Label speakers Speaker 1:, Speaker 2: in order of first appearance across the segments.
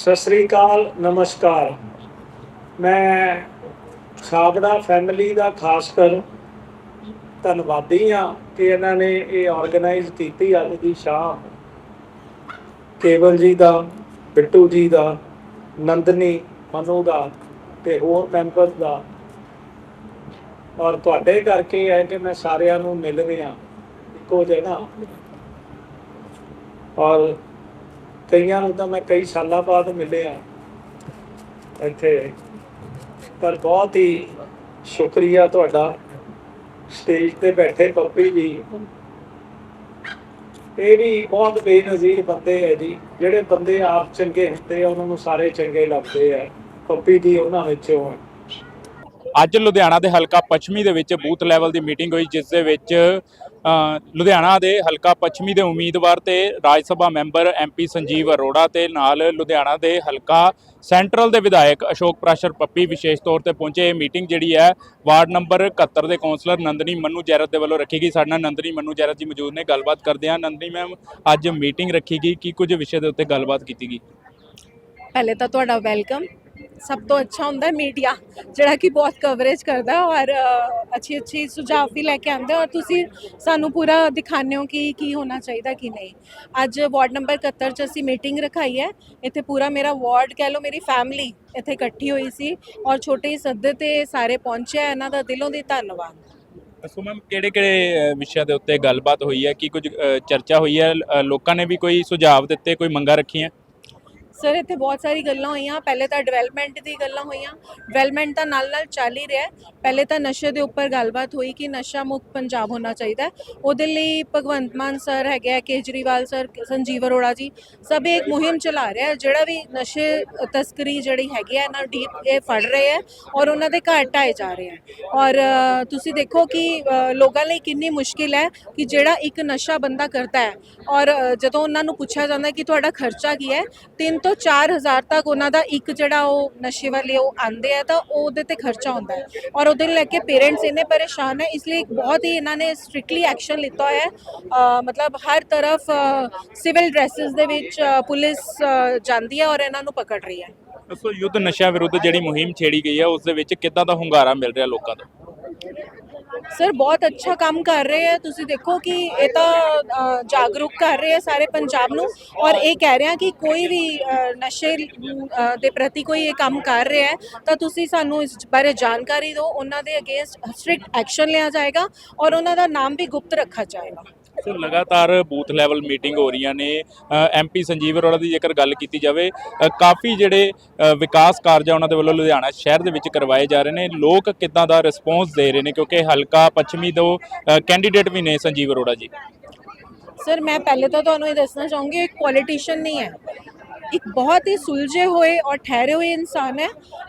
Speaker 1: ਸਤਿ ਸ੍ਰੀ ਅਕਾਲ, ਨਮਸਕਾਰ। ਮੈਂ ਸਾਬੜਾ ਫੈਮਿਲੀ ਦਾ ਖਾਸ ਕਰ ਧੰਨਵਾਦੀ ਹਾਂ ਕਿ ਇਹਨਾਂ ਨੇ ਇਹ ਆਰਗੇਨਾਈਜ਼ ਕੀਤੀ ਅੱਜ ਦੀ ਸ਼ਾਮ। ਕੇਵਲ ਜੀ ਦਾ, ਬਿੱਟੂ ਜੀ ਦਾ, ਨੰਦਨੀ, ਮਨੂ ਦਾ ਤੇ ਹੋਰ ਮੈਂਬਰ ਦਾ। ਔਰ ਤੁਹਾਡੇ ਕਰਕੇ ਹੈ ਕਿ ਮੈਂ ਸਾਰਿਆਂ ਨੂੰ ਮਿਲ ਰਿਹਾ। ਇੱਕੋ ਜਿਹਾ ਨਾ। ਔਰ ਕਈਆਂ ਨੂੰ ਤਾਂ ਮੈਂ ਕਈ ਸਾਲਾਂ ਬਾਅਦ ਮਿਲਿਆ ਇੱਥੇ। ਪਰ ਬਹੁਤ ਹੀ ਸ਼ੁਕਰੀਆ ਤੁਹਾਡਾ। ਸਟੇਜ ਤੇ ਬੈਠੇ ਪੱਪੀ ਜੀ। ਇਹ ਵੀ ਬਹੁਤ ਬੇਨਜ਼ੀਰ ਬੰਦੇ ਹੈ ਜੀ। ਜਿਹੜੇ ਬੰਦੇ ਆਪ ਚੰਗੇ ਹੁੰਦੇ ਆ, ਉਹਨਾਂ ਨੂੰ ਸਾਰੇ ਚੰਗੇ ਲੱਗਦੇ ਆ। ਪੱਪੀ ਜੀ, ਉਹਨਾਂ ਵਿੱਚੋਂ
Speaker 2: ਅੱਜ ਲੁਧਿਆਣਾ ਦੇ ਹਲਕਾ ਪੱਛਮੀ ਦੇ ਵਿੱਚ ਬੂਥ ਲੈਵਲ ਦੀ ਮੀਟਿੰਗ ਹੋਈ, ਜਿਸ ਦੇ ਵਿੱਚ ਲੁਧਿਆਣਾ ਦੇ ਹਲਕਾ ਪੱਛਮੀ ਦੇ ਉਮੀਦਵਾਰ ਤੇ ਰਾਜ ਸਭਾ ਮੈਂਬਰ ਐਮਪੀ ਸੰਜੀਵ ਅਰੋੜਾ ਤੇ ਨਾਲ ਲੁਧਿਆਣਾ ਦੇ ਹਲਕਾ ਸੈਂਟਰਲ ਦੇ ਵਿਧਾਇਕ ਅਸ਼ੋਕ ਪ੍ਰਾਸ਼ਰ ਪੱਪੀ ਵਿਸ਼ੇਸ਼ ਤੌਰ ਤੇ ਪਹੁੰਚੇ। ਇਹ ਮੀਟਿੰਗ ਜਿਹੜੀ ਹੈ, ਵਾਰਡ ਨੰਬਰ 71 ਦੇ ਕੌਂਸਲਰ ਨੰਦਨੀ ਮੰਨੂ ਜੈਰਤ ਦੇ ਵੱਲੋਂ ਰੱਖੀ ਗਈ। ਸਾਡੇ ਨਾਲ ਨੰਦਨੀ ਮੰਨੂ ਜੈਰਤ ਜੀ ਮੌਜੂਦ ਨੇ, ਗੱਲਬਾਤ ਕਰਦੇ ਹਾਂ। ਨੰਦਨੀ ਮੈਮ, ਅੱਜ ਮੀਟਿੰਗ ਰੱਖੀ ਗਈ। ਕੀ ਕੁਝ ਵਿਸ਼ੇ ਦੇ ਉੱਤੇ ਗੱਲਬਾਤ ਕੀਤੀ ਗਈ?
Speaker 3: ਪਹਿਲੇ ਤਾਂ ਤੁਹਾਡਾ ਵੈਲਕਮ। ਸਭ ਤੋਂ ਅੱਛਾ ਹੁੰਦਾ ਹੈ ਮੀਡੀਆ ਜਿਹੜਾ ਕਿ ਬਹੁਤ ਕਵਰੇਜ ਕਰਦਾ ਔਰ ਅੱਛੀ ਅੱਛੀ ਸੁਝਾਅ ਵੀ ਲੈ ਕੇ ਆਉਂਦੇ ਔਰ ਤੁਸੀਂ ਸਾਨੂੰ ਪੂਰਾ ਦਿਖਾਉਂਦੇ ਹੋ ਕਿ ਕੀ ਹੋਣਾ ਚਾਹੀਦਾ ਕੀ ਨਹੀਂ। ਅੱਜ ਵਾਰਡ ਨੰਬਰ 71 ਚ ਅਸੀਂ ਮੀਟਿੰਗ ਰਖਾਈ ਹੈ। ਇੱਥੇ ਪੂਰਾ ਮੇਰਾ ਵਾਰਡ ਕਹਿ ਲਓ ਮੇਰੀ ਫੈਮਿਲੀ ਇੱਥੇ ਇਕੱਠੀ ਹੋਈ ਸੀ ਔਰ ਛੋਟੇ ਜਿਹੇ ਸੱਦੇ ਤੇ ਸਾਰੇ ਪਹੁੰਚੇ ਆ, ਇਹਨਾਂ ਦਾ ਦਿਲੋਂ ਦੀ ਧੰਨਵਾਦ।
Speaker 2: ਦੱਸੋ ਮੈਮ ਕਿਹੜੇ ਕਿਹੜੇ ਵਿਸ਼ਿਆਂ ਦੇ ਉੱਤੇ ਗੱਲਬਾਤ ਹੋਈ ਹੈ? ਕੀ ਕੁਝ ਅ, ਚਰਚਾ ਹੋਈ ਹੈ? ਅ, ਲੋਕਾਂ ਨੇ ਵੀ ਕੋਈ ਸੁਝਾਅ ਦਿੱਤੇ ਕੋਈ ਮੰਗਾਂ ਰੱਖੀਆਂ?
Speaker 3: ਸਰ ਇੱਥੇ ਬਹੁਤ ਸਾਰੀ ਗੱਲਾਂ ਹੋਈਆਂ। ਪਹਿਲੇ ਤਾਂ ਡਿਵੈਲਪਮੈਂਟ ਦੀ ਗੱਲਾਂ ਹੋਈਆਂ। ਡਿਵੈਲਪਮੈਂਟ ਤਾਂ ਨਾਲ ਨਾਲ ਚੱਲ ਹੀ ਰਿਹਾ ਪਹਿਲੇ ਤਾਂ ਨਸ਼ੇ ਦੇ ਉੱਪਰ ਗੱਲਬਾਤ ਹੋਈ ਕਿ ਨਸ਼ਾ ਮੁਕਤ ਪੰਜਾਬ ਹੋਣਾ ਚਾਹੀਦਾ ਹੈ। ਉਹਦੇ ਲਈ ਭਗਵੰਤ ਮਾਨ ਸਰ ਹੈਗੇ ਆ, ਕੇਜਰੀਵਾਲ ਸਰ ਸੰਜੀਵ ਅਰੋੜਾ ਜੀ, ਸਭ ਇਹ ਇੱਕ ਮੁਹਿੰਮ ਚਲਾ ਰਿਹਾ ਜਿਹੜਾ ਵੀ ਨਸ਼ੇ ਤਸਕਰੀ ਜਿਹੜੀ ਹੈਗੀ ਹੈ ਨਾ ਡੀਪ ਇਹ ਫੜ ਰਹੇ ਹੈ ਔਰ ਉਹਨਾਂ ਦੇ ਘਰ ਢਾਏ ਜਾ ਰਹੇ ਹੈ ਔਰ ਤੁਸੀਂ ਦੇਖੋ ਕਿ ਲੋਕਾਂ ਲਈ ਕਿੰਨੀ ਮੁਸ਼ਕਿਲ ਹੈ ਕਿ ਜਿਹੜਾ ਇੱਕ ਨਸ਼ਾ ਬੰਦਾ ਕਰਦਾ ਹੈ ਔਰ ਜਦੋਂ ਉਹਨਾਂ ਨੂੰ ਪੁੱਛਿਆ ਜਾਂਦਾ ਕਿ ਤੁਹਾਡਾ ਖਰਚਾ ਕੀ ਹੈ, ਤਿੰਨ ਤੋਂ 4000 ਤੱਕ ਉਹਨਾਂ ਦਾ ਇੱਕ ਜਿਹੜਾ ਉਹ ਨਸ਼ੇ ਵਾਲੇ ਉਹ ਆਂਦੇ ਆ ਤਾਂ ਉਹਦੇ ਤੇ ਖਰਚਾ ਹੁੰਦਾ ਹੈ। ਔਰ ਉਹਦੇ ਲੈ ਕੇ ਪੇਰੈਂਟਸ ਇੰਨੇ ਪਰੇਸ਼ਾਨ ਹੈ ਇਸ ਲਈ ਬਹੁਤ ਹੀ ਇਹਨਾਂ ਨੇ ਸਟ੍ਰਿਕਟਲੀ ਐਕਸ਼ਨ ਲਿੱਤਾ ਹੋਇਆ ਹੈ। ਮਤਲਬ ਹਰ ਤਰਫ ਸਿਵਲ ਡਰੈਸਸ ਦੇ ਵਿੱਚ ਪੁਲਿਸ ਜਾਂਦੀ ਹੈ ਔਰ ਇਹਨਾਂ ਨੂੰ ਪਕੜ ਰਹੀ ਹੈ।
Speaker 2: ਦੱਸੋ, ਯੁੱਧ ਨਸ਼ਾ ਵਿਰੁੱਧ ਜਿਹੜੀ ਮੁਹਿੰਮ ਛੇੜੀ ਗਈ ਹੈ, ਉਸ ਦੇ ਵਿੱਚ ਕਿੱਦਾਂ ਦਾ ਹੁੰਗਾਰਾ ਮਿਲ ਰਿਹਾ ਲੋਕਾਂ ਦਾ
Speaker 3: ਸਰ, ਬਹੁਤ ਅੱਛਾ ਕੰਮ ਕਰ ਰਹੇ ਹੈ ਤੁਸੀਂ ਦੇਖੋ ਕਿ ਇਹ ਤਾਂ ਜਾਗਰੂਕ ਕਰ ਰਹੇ ਹੈ ਸਾਰੇ ਪੰਜਾਬ ਨੂੰ। ਔਰ ਇਹ ਕਹਿ ਰਹੇ ਆ ਕਿ ਕੋਈ ਵੀ ਨਸ਼ੇ ਦੇ ਪ੍ਰਤੀ ਕੋਈ ਇਹ ਕੰਮ ਕਰ ਰਿਹਾ ਹੈ, ਤਾਂ ਤੁਸੀਂ ਸਾਨੂੰ ਇਸ ਬਾਰੇ ਜਾਣਕਾਰੀ ਦਿਓ। ਉਹਨਾਂ ਦੇ ਅਗੇਂਸਟ ਸਟ੍ਰਿਕਟ ਐਕਸ਼ਨ ਲਿਆ ਜਾਏਗਾ ਔਰ ਉਹਨਾਂ ਦਾ ਨਾਮ ਵੀ ਗੁਪਤ ਰੱਖਿਆ ਜਾਏਗਾ।
Speaker 2: ਸੋ ਲਗਾਤਾਰ ਬੂਥ ਲੈਵਲ ਮੀਟਿੰਗ ਹੋ ਰਹੀਆਂ ਨੇ। ਐਮਪੀ ਸੰਜੀਵ ਅਰੋੜਾ ਦੀ ਜੇਕਰ ਗੱਲ ਕੀਤੀ ਜਾਵੇ ਕਾਫੀ ਜਿਹੜੇ ਵਿਕਾਸ ਕਾਰਜ ਉਹਨਾਂ ਦੇ ਵੱਲੋਂ ਲੁਧਿਆਣਾ ਸ਼ਹਿਰ ਦੇ ਵਿੱਚ ਕਰਵਾਏ ਜਾ ਰਹੇ ਨੇ। ਲੋਕ ਕਿੱਦਾਂ ਦਾ ਰਿਸਪੌਂਸ ਦੇ ਰਹੇ ਨੇ? ਕਿਉਂਕਿ ਹਲਕਾ ਪੱਛਮੀ ਤੋਂ ਕੈਂਡੀਡੇਟ ਵੀ ਨੇ ਸੰਜੀਵ ਅਰੋੜਾ ਜੀ।
Speaker 3: ਸਰ, ਮੈਂ ਪਹਿਲੇ ਤਾਂ ਤੁਹਾਨੂੰ ਇਹ ਦੱਸਣਾ ਚਾਹੂੰਗੀ ਇੱਕ ਪੋਲੀਟੀਸ਼ੀਅਨ ਨਹੀਂ ਹੈ। ਇੱਕ ਬਹੁਤ ਹੀ ਸੁਲਝੇ ਹੋਏ ਔਰ ਠਹਿਰੇ ਹੋਏ ਇਨਸਾਨ ਹੈ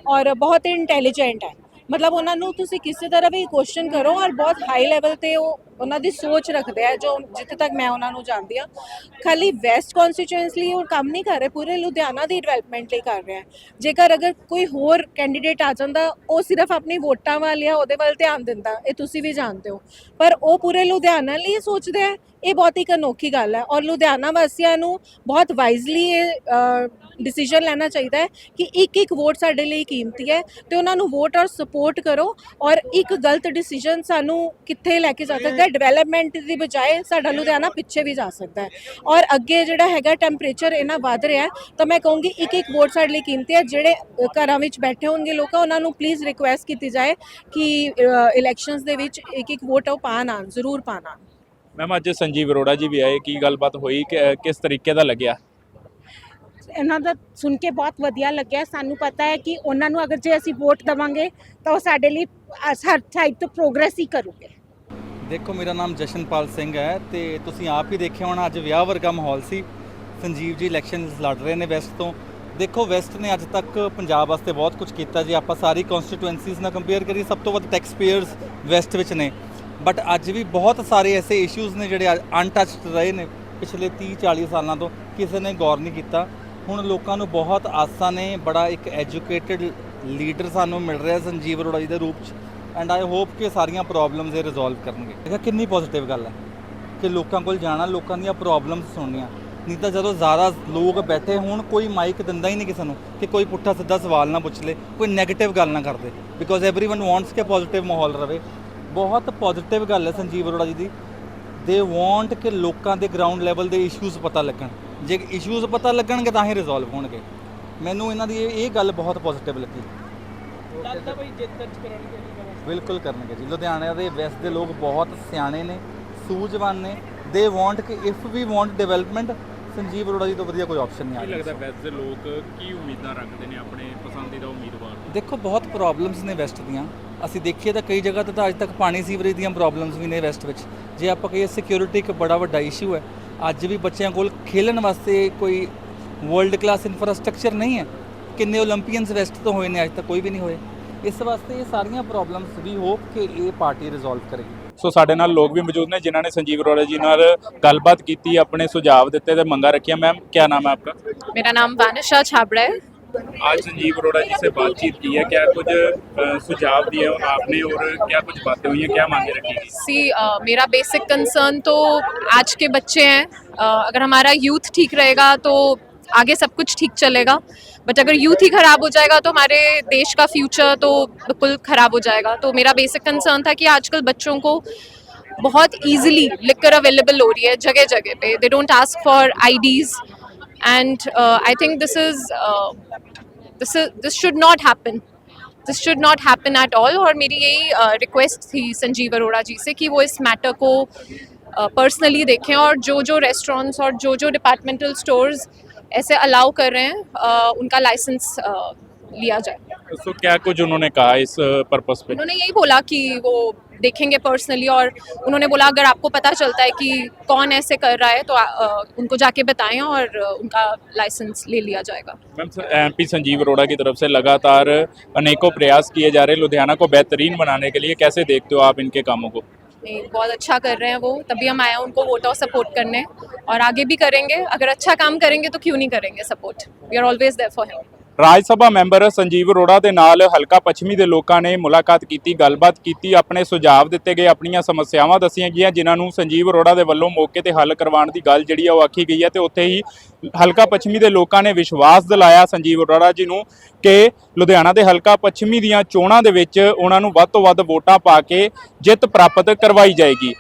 Speaker 3: ਔਰ ਬਹੁਤ ਹੀ ਇੰਟੈਲੀਜੈਂਟ ਹੈ। ਮਤਲਬ ਉਹਨਾਂ ਨੂੰ ਤੁਸੀਂ ਕਿਸੇ ਤਰ੍ਹਾਂ ਵੀ ਕੁਐਸਚਨ ਕਰੋ ਔਰ ਬਹੁਤ ਹਾਈ ਲੈਵਲ ਤੇ ਉਹ ਉਹਨਾਂ ਦੀ ਸੋਚ ਰੱਖਦੇ ਆ, ਜੋ ਜਿੱਥੇ ਤੱਕ ਮੈਂ ਉਹਨਾਂ ਨੂੰ ਜਾਣਦੀ ਆ ਖਾਲੀ ਵੈਸਟ ਕਨਸਟੀਚੁਐਂਸੀ ਲਈ ਉਹ ਕੰਮ ਨਹੀਂ ਕਰ ਰਹੇ, ਪੂਰੇ ਲੁਧਿਆਣਾ ਦੀ ਡਿਵੈਲਪਮੈਂਟ ਲਈ ਕਰ ਰਿਹਾ ਹੈ ਜੇਕਰ ਅਗਰ ਕੋਈ ਹੋਰ ਕੈਂਡੀਡੇਟ ਆ ਜਾਂਦਾ, ਉਹ ਸਿਰਫ ਆਪਣੀ ਵੋਟਾਂ ਵੱਲ ਜਾਂ ਉਹਦੇ ਵੱਲ ਧਿਆਨ ਦਿੰਦਾ, ਇਹ ਤੁਸੀਂ ਵੀ ਜਾਣਦੇ ਹੋ। ਪਰ ਉਹ ਪੂਰੇ ਲੁਧਿਆਣਾ ਲਈ ਸੋਚਦੇ ਆ, ਇਹ ਬਹੁਤ ਹੀ ਇੱਕ ਅਨੋਖੀ ਗੱਲ ਹੈ। ਔਰ ਲੁਧਿਆਣਾ ਵਾਸੀਆਂ ਨੂੰ ਬਹੁਤ ਵਾਈਜ਼ਲੀ ਇਹ ਡਿਸੀਜਨ ਲੈਣਾ ਚਾਹੀਦਾ ਹੈ ਕਿ ਇੱਕ ਇੱਕ ਵੋਟ ਸਾਡੇ ਲਈ ਕੀਮਤੀ ਹੈ ਤੇ ਉਹਨਾਂ ਨੂੰ ਵੋਟ ਔਰ ਸਪੋਰਟ ਕਰੋ ਔਰ ਇੱਕ ਗਲਤ ਡਿਸੀਜਨ ਸਾਨੂੰ ਕਿੱਥੇ ਲੈ ਕੇ ਜਾ ਸਕਦਾ? ਹੈ ਡਿਵੈਲਪਮੈਂਟ ਦੀ ਬਜਾਏ ਸਾਡਾ ਲੁਧਿਆਣਾ ਪਿੱਛੇ ਵੀ ਜਾ ਸਕਦਾ ਹੈ। ਔਰ ਅੱਗੇ ਜਿਹੜਾ ਹੈਗਾ ਟੈਂਪਰੇਚਰ ਇਹਨਾਂ ਵੱਧ ਰਿਹਾ ਤਾਂ ਮੈਂ ਕਹੂੰਗੀ ਇੱਕ ਇੱਕ ਵੋਟ ਸਾਡੇ ਲਈ ਕੀਮਤੀ ਹੈ। ਜਿਹੜੇ ਘਰਾਂ ਵਿੱਚ ਬੈਠੇ ਹੋਣਗੇ ਲੋਕਾਂ ਉਹਨਾਂ ਨੂੰ ਪਲੀਜ਼ ਰਿਕੁਐਸਟ ਕੀਤੀ ਜਾਏ ਕਿ ਇਲੈਕਸ਼ਨਸ ਦੇ ਵਿੱਚ ਇੱਕ ਇੱਕ ਵੋਟ ਉਹ ਪਾਣ ਆਉਣ ਜ਼ਰੂਰ ਪਾਣ ਆਉਣ
Speaker 2: ਮੈਮ ਅੱਜ ਸੰਜੀਵ ਅਰੋੜਾ ਜੀ ਵੀ ਆਏ ਕੀ ਗੱਲਬਾਤ ਹੋਈ ਕਿਸ ਤਰੀਕੇ ਦਾ ਲੱਗਿਆ?
Speaker 4: ਇਹਨਾਂ ਦਾ ਸੁਣ ਕੇ ਬਹੁਤ ਵਧੀਆ ਲੱਗਿਆ। ਸਾਨੂੰ ਪਤਾ ਹੈ ਕਿ ਉਹਨਾਂ ਨੂੰ ਅਗਰ ਜੇ ਅਸੀਂ ਵੋਟ ਦਵਾਂਗੇ ਤਾਂ ਉਹ ਸਾਡੇ ਲਈ ਹਰ ਸਾਈਡ ਤੋਂ ਪ੍ਰੋਗਰੈਸ ਹੀ ਕਰੂਗੇ।
Speaker 5: ਦੇਖੋ, ਮੇਰਾ ਨਾਮ ਜਸ਼ਨਪਾਲ ਸਿੰਘ ਹੈ ਤੇ ਤੁਸੀਂ ਆਪ ਹੀ ਦੇਖਿਆ ਹੋਣਾ, ਅੱਜ ਵਿਆਹ ਵਰਗਾ ਮਾਹੌਲ ਸੀ। ਸੰਜੀਵ ਜੀ ਇਲੈਕਸ਼ਨ ਲੜ ਰਹੇ ਨੇ ਵੈਸਟ ਤੋਂ। ਦੇਖੋ ਵੈਸਟ ਨੇ ਅੱਜ ਤੱਕ ਪੰਜਾਬ ਵਾਸਤੇ ਬਹੁਤ ਕੁਝ ਕੀਤਾ ਜੇ। ਆਪਾਂ ਸਾਰੀ ਕਨਸਟੀਟੂਐਂਸੀਜ਼ ਨਾਲ ਕੰਪੇਅਰ ਕਰੀਏ, ਸਭ ਤੋਂ ਵੱਧ ਟੈਕਸ ਪੇਅਰਸ ਵੈਸਟ ਵਿੱਚ ਨੇ। ਬਟ ਅੱਜ ਵੀ ਬਹੁਤ ਸਾਰੇ ਐਸੇ ਇਸ਼ੂਜ਼ ਨੇ ਜਿਹੜੇ ਅਨਟੱਚਡ ਰਹੇ ਨੇ ਪਿਛਲੇ 30 40 ਸਾਲਾਂ ਤੋਂ। ਕਿਸੇ ਨੇ ਗੌਰ ਨਹੀਂ ਕੀਤਾ। ਹੁਣ ਲੋਕਾਂ ਨੂੰ ਬਹੁਤ ਆਸਾਂ ਨੇ। ਬੜਾ ਇੱਕ ਐਜੂਕੇਟਿਡ ਲੀਡਰ ਸਾਨੂੰ ਮਿਲ ਰਿਹਾ ਸੰਜੀਵ ਅਰੋੜਾ ਜੀ ਦੇ ਰੂਪ 'ਚ। ਐਂਡ ਆਈ ਹੋਪ ਕਿ ਸਾਰੀਆਂ ਪ੍ਰੋਬਲਮਸ ਇਹ ਰਿਜ਼ੋਲਵ ਕਰਨਗੇ। ਇਹ ਕਿੰਨੀ ਪੋਜ਼ਿਟਿਵ ਗੱਲ ਹੈ ਕਿ ਲੋਕਾਂ ਕੋਲ ਜਾਣਾ ਲੋਕਾਂ ਦੀਆਂ ਪ੍ਰੋਬਲਮਸ ਸੁਣਨੀਆਂ। ਨਹੀਂ ਤਾਂ ਜਦੋਂ ਜ਼ਿਆਦਾ ਲੋਕ ਬੈਠੇ ਹੋਣ ਕੋਈ ਮਾਈਕ ਦਿੰਦਾ ਹੀ ਨਹੀਂ ਕਿਸੇ ਨੂੰ ਕਿ ਕੋਈ ਪੁੱਠਾ ਸਿੱਧਾ ਸਵਾਲ ਨਾ ਪੁੱਛ ਲੇ ਕੋਈ ਨੈਗੇਟਿਵ ਗੱਲ ਨਾ ਕਰਦੇ ਬਿਕੋਜ਼ एवरीवन ਵਾਂਟਸ ਕਿ ਪੋਜ਼ਿਟਿਵ ਮਾਹੌਲ ਰਹੇ ਬਹੁਤ ਪੋਜ਼ਿਟਿਵ ਗੱਲ ਹੈ ਸੰਜੀਵ ਅਰੋੜਾ ਜੀ ਦੀ। ਦੇ ਵਾਂਟ ਕਿ ਲੋਕਾਂ ਦੇ ਗਰਾਊਂਡ ਲੈਵਲ ਦੇ ਇਸ਼ੂਜ਼ ਪਤਾ ਲੱਗਣ। ਜੇ ਇਸ਼ੂਜ਼ ਪਤਾ ਲੱਗਣਗੇ ਤਾਂ ਹੀ ਰਿਜ਼ੋਲਵ ਹੋਣਗੇ। ਮੈਨੂੰ ਇਹਨਾਂ ਦੀ ਇਹ ਗੱਲ ਬਹੁਤ ਪੋਜ਼ਿਟਿਵ ਲੱਗੀ। ਲੱਗਦਾ ਬਈ ਜਿੱਤ ਦਰਜ ਕਰਨਗੇ। ਬਿਲਕੁਲ ਕਰਨਗੇ ਜੀ। ਲੁਧਿਆਣਾ ਦੇ ਵੈਸਟ ਦੇ ਲੋਕ ਬਹੁਤ ਸਿਆਣੇ ਨੇ ਸੂਝਵਾਨ ਨੇ। ਦੇ ਵਾਂਟ ਕਿ if we want development Sanjeev Arora ji ਤੋਂ ਵਧੀਆ ਕੋਈ ਆਪਸ਼ਨ ਨਹੀਂ ਆ
Speaker 2: ਲੱਗਦਾ ਵੈਸਟ ਦੇ ਲੋਕ ਕੀ ਉਮੀਦਾਂ ਰੱਖਦੇ ਨੇ ਆਪਣੇ ਪਸੰਦੀਦਾ ਉਮੀਦਵਾਰ
Speaker 5: ਦੇਖੋ ਬਹੁਤ ਪ੍ਰੋਬਲਮਸ ਨੇ ਵੈਸਟ ਦੀਆਂ। ਅਸੀਂ ਦੇਖੀਏ ਤਾਂ ਕਈ ਜਗ੍ਹਾ ਤੇ ਤਾਂ ਅੱਜ ਤੱਕ ਪਾਣੀ ਸੀਵਰੇਜ ਦੀਆਂ ਪ੍ਰੋਬਲਮਸ ਵੀ ਨੇ ਵੈਸਟ ਵਿੱਚ। ਜੇ ਆਪਾਂ ਕਹੀਏ ਸਿਕਿਉਰਿਟੀ ਇੱਕ ਬੜਾ ਵੱਡਾ ਇਸ਼ੂ ਹੈ। ਅੱਜ ਵੀ ਬੱਚਿਆਂ ਕੋਲ ਖੇਲਣ ਵਾਸਤੇ ਕੋਈ ਵਰਲਡ ਕਲਾਸ ਇਨਫਰਾਸਟ੍ਰਕਚਰ ਨਹੀਂ ਹੈ। ਕਿੰਨੇ 올림픽ੀਅਨਸ ਵੈਸਟ ਤੋਂ ਹੋਏ ਨੇ ਅੱਜ ਤੱਕ ਕੋਈ ਵੀ ਨਹੀਂ ਹੋਏ। ਇਸ ਵਾਸਤੇ ਇਹ ਸਾਰੀਆਂ ਪ੍ਰੋਬਲਮਸ ਵੀ ਹੋਪ ਕਿ ਇਹ ਪਾਰਟੀ ਰਿਜ਼ੋਲਵ ਕਰੇਗੀ
Speaker 2: ਸੋ ਸਾਡੇ ਨਾਲ ਲੋਕ ਵੀ ਮੌਜੂਦ ਨੇ ਜਿਨ੍ਹਾਂ ਨੇ ਸੰਜੀਵ ਅਰੋੜਾ ਜੀ ਨਾਲ ਗੱਲਬਾਤ ਕੀਤੀ ਆਪਣੇ ਸੁਝਾਅ ਦਿੱਤੇ ਤੇ ਮੰਗਾ ਰੱਖਿਆ ਮੈਮ ਕੀ ਨਾਮ ਹੈ ਆਪਕਾ
Speaker 6: मेरा नाम वानिशा छाबड़ा है
Speaker 2: आज संजीव अरोड़ा जी से बातचीत की है क्या कुछ अ, सुझाव दिए हैं आपने और क्या कुछ बातें हुई हैं क्या मांगे रखी गई
Speaker 6: सी अ, मेरा बेसिक कंसर्न तो आज के बच्चे हैं अ, अगर हमारा यूथ ठीक रहेगा तो आगे सब कुछ ठीक चलेगा। बट अगर यूथ ही खराब हो जाएगा तो हमारे देश का फ्यूचर तो बिल्कुल खराब हो जाएगा। तो मेरा बेसिक कंसर्न था कि आजकल बच्चों को बहुत इजीली लिकर अवेलेबल हो रही है जगह जगह पे they don't ask for IDs and I think this is this this should not happen this should not happen at all और मेरी यही रिक्वेस्ट थी संजीव अरोड़ा जी से कि वो इस मैटर को पर्सनली देखें और जो जो रेस्टोरेंट्स और जो जो डिपार्टमेंटल स्टोर्स ऐसे अलाउ कर रहे हैं उनका लाइसेंस लिया जाए।
Speaker 2: सो क्या कुछ उन्होंने कहा इस पर्पस पे?
Speaker 6: उन्होंने यही बोला कि वो देखेंगे पर्सनली और उन्होंने बोला अगर आपको पता चलता है कि कौन ऐसे कर रहा है तो uh, उनको जाके बताएँ और उनका लाइसेंस ले लिया जाएगा।
Speaker 2: Ma'am M P Sanjeev Arora की तरफ़ से लगातार अनेकों प्रयास किए जा रहे हैं लुधियाना को बेहतरीन बनाने के लिए। कैसे देखते हो आप इनके कामों को?
Speaker 6: नहीं बहुत अच्छा कर रहे हैं वो तभी हम आए हैं उनको वोट और सपोर्ट करने और आगे भी करेंगे अगर अच्छा काम करेंगे तो क्यों नहीं करेंगे support we are always there for him
Speaker 2: Raj Sabha member Sanjeev Arora ਦੇ ਨਾਲ ਹਲਕਾ ਪੱਛਮੀ ਦੇ ਲੋਕਾਂ ਨੇ ਮੁਲਾਕਾਤ ਕੀਤੀ, ਗੱਲਬਾਤ ਕੀਤੀ, ਆਪਣੇ ਸੁਝਾਅ ਦਿੱਤੇ ਗਏ, ਆਪਣੀਆਂ ਸਮੱਸਿਆਵਾਂ ਦੱਸੀਆਂ ਗਈਆਂ, ਜਿਨ੍ਹਾਂ ਨੂੰ ਸੰਜੀਵ ਅਰੋੜਾ ਦੇ ਵੱਲੋਂ ਮੌਕੇ ਤੇ ਹੱਲ ਕਰਵਾਉਣ ਦੀ ਗੱਲ ਜਿਹੜੀ ਆ ਉਹ ਆਖੀ ਗਈ ਹੈ ਤੇ ਉੱਥੇ ਹੀ ਹਲਕਾ ਪੱਛਮੀ ਦੇ ਲੋਕਾਂ ਨੇ ਵਿਸ਼ਵਾਸ ਦਿਲਾਇਆ ਸੰਜੀਵ ਅਰੋੜਾ ਜੀ ਨੂੰ ਕਿ ਲੁਧਿਆਣਾ ਦੇ ਹਲਕਾ ਪੱਛਮੀ ਦੀਆਂ ਚੋਣਾਂ ਦੇ ਵਿੱਚ ਉਹਨਾਂ ਨੂੰ ਵੱਧ ਤੋਂ ਵੱਧ ਵੋਟਾਂ ਪਾ ਕੇ ਜਿੱਤ ਪ੍ਰਾਪਤ ਕਰਵਾਈ ਜਾਏਗੀ।